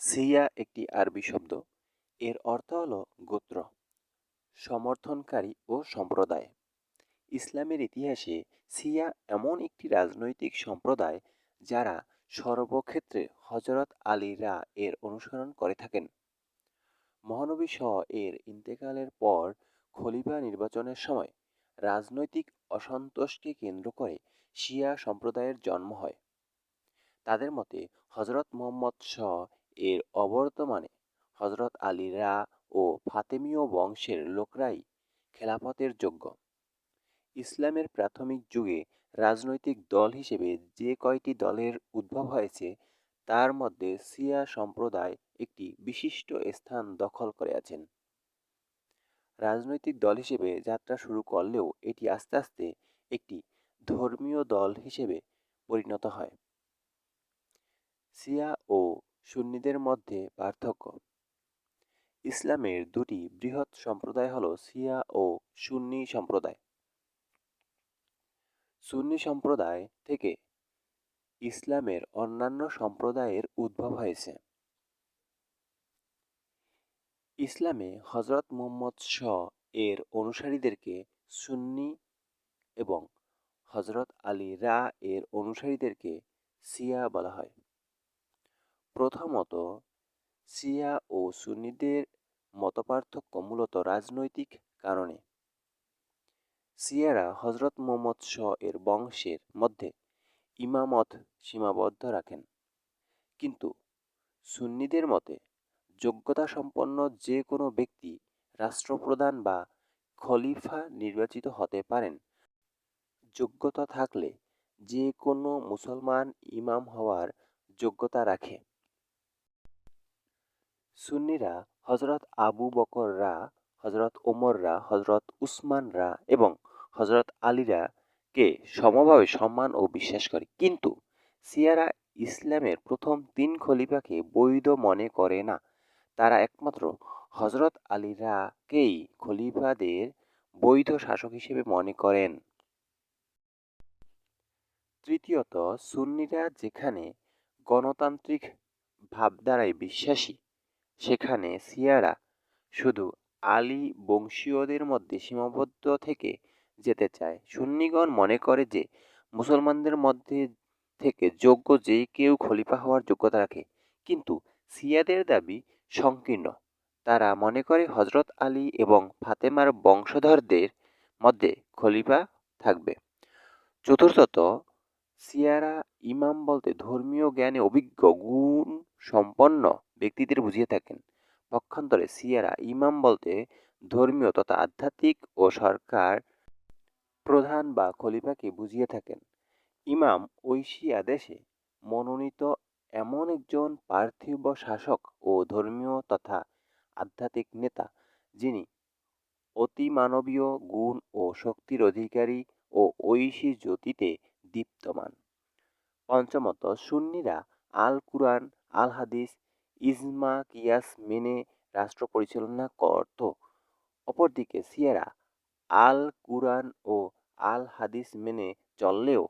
সিয়া একটি আরবি শব্দ। এর অর্থ হল গোত্র, সমর্থনকারী ও সম্প্রদায়। ইসলামের ইতিহাসে সিয়া এমন একটি রাজনৈতিক সম্প্রদায় যারা সর্বক্ষেত্রে হজরত আলী রা এর অনুসরণ করে থাকেন। মহানবী শ এর ইন্তেকালের পর খলিফা নির্বাচনের সময় রাজনৈতিক অসন্তোষকে কেন্দ্র করে শিয়া সম্প্রদায়ের জন্ম হয়। তাদের মতে হজরত মোহাম্মদ শ এর অবর্তমানে হজরত আলী রা ও ফাতেমীয় বংশের লোকরাই খেলাফতের যোগ্য। ইসলামের প্রাথমিক যুগে রাজনৈতিক দল হিসেবে যে কয়টি দলের উদ্ভব হয়েছে, তার মধ্যে সিয়া সম্প্রদায় একটি বিশিষ্ট স্থান দখল করে আছেন। রাজনৈতিক দল হিসেবে যাত্রা শুরু করলেও এটি আস্তে আস্তে একটি ধর্মীয় দল হিসেবে পরিণত হয়। সিয়া ও সুন্নিদের মধ্যে পার্থক্য। ইসলামের দুটি বৃহৎ সম্প্রদায় হল সিয়া ও সুন্নি সম্প্রদায়। সুন্নি সম্প্রদায় থেকে ইসলামের অন্যান্য সম্প্রদায়ের উদ্ভব হয়েছে। ইসলামে হজরত মুহাম্মদ শ এর অনুসারীদেরকে সুন্নি এবং হজরত আলী রা এর অনুসারীদেরকে সিয়া বলা হয়। প্রথমত, শিয়া ও সুন্নিদের মতপার্থক্য মূলত রাজনৈতিক কারণে। শিয়ারা হজরত মোহাম্মদ শ এর বংশের মধ্যে ইমামত সীমাবদ্ধ রাখেন। কিন্তু সুন্নিদের মতে যোগ্যতা সম্পন্ন যে কোনো ব্যক্তি রাষ্ট্রপ্রধান বা খলিফা নির্বাচিত হতে পারেন। যোগ্যতা থাকলে যে কোনো মুসলমান ইমাম হওয়ার যোগ্যতা রাখে। সুন্নিরা হজরত আবু বকররা হজরত ওমররা হজরত উসমানরা এবং হজরত আলীরা কে সমভাবে সম্মান ও বিশ্বাস করে। কিন্তু সিয়ারা ইসলামের প্রথম তিন খলিফাকে বৈধ মনে করে না। তারা একমাত্র হজরত আলীরাকেই খলিফাদের বৈধ শাসক হিসেবে মনে করেন। তৃতীয়ত, সুন্নিরা যেখানে গণতান্ত্রিক ভাবধারায় বিশ্বাসী সেখানে শিয়ারা শুধু আলী বংশীয়দের মধ্যে সীমাবদ্ধ থেকে যেতে চায়। সুন্নিগণ মনে করে যে মুসলমানদের মধ্যে থেকে যোগ্য যে কেউ খলিফা হওয়ার যোগ্যতা রাখে। কিন্তু সিয়াদের দাবি সংকীর্ণ। তারা মনে করে হজরত আলী এবং ফাতেমার বংশধরদের মধ্যে খলিফা থাকবে। চতুর্থত, সিয়ারা ইমাম বলতে ধর্মীয় জ্ঞানে অভিজ্ঞ, গুণ সম্পন্ন ব্যক্তিদের বুঝিয়ে থাকেন। পক্ষান্তরে সিয়ারা ইমাম বলতে ধর্মীয় তথা আধ্যাত্মিক ও সরকার প্রধান বা খলিফাকে বুঝিয়ে থাকেন। ইমাম ঐশী আদেশে মনোনীত এমন একজন পার্থিব শাসক ও ধর্মীয় তথা আধ্যাত্মিক নেতা যিনি অতিমানবীয় গুণ ও শক্তির অধিকারী ও ঐশী জ্যোতিতে দীপ্তমান। পঞ্চমত সুন্নিরা আল কুরআন, আল হাদিস ইজমা কিয়াস মেনে রাষ্ট্র পরিচালনা করত অপরদিকে সিয়ারা আল কুরআন ও আল হাদিস মেনে চললেও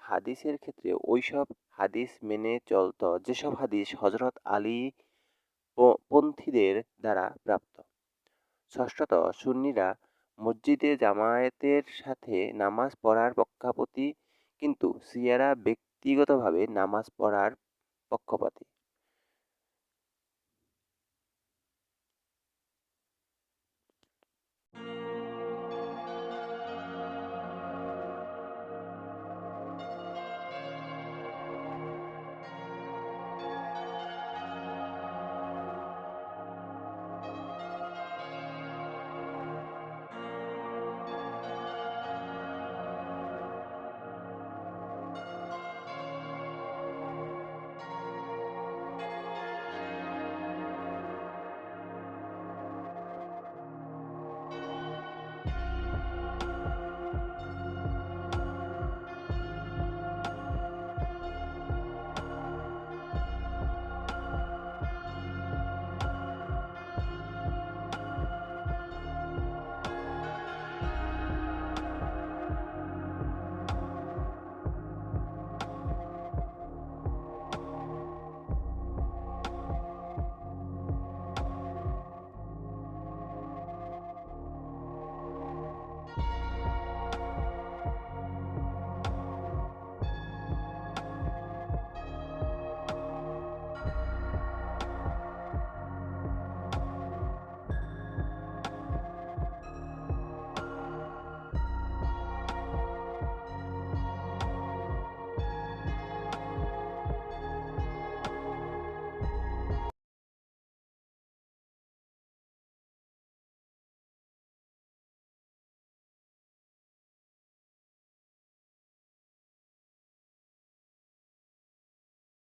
হাদিসের ক্ষেত্রে ওইসব হাদিস মেনে চলত, যেসব হাদিস হজরত আলী পন্থীদের দ্বারা প্রাপ্ত। ষষ্ঠত, সুন্নিরা মসজিদে জামায়াতের সাথে নামাজ পড়ার পক্ষাপতি, কিন্তু সিয়ারা ব্যক্তিগতভাবে নামাজ পড়ার পক্ষপাতী।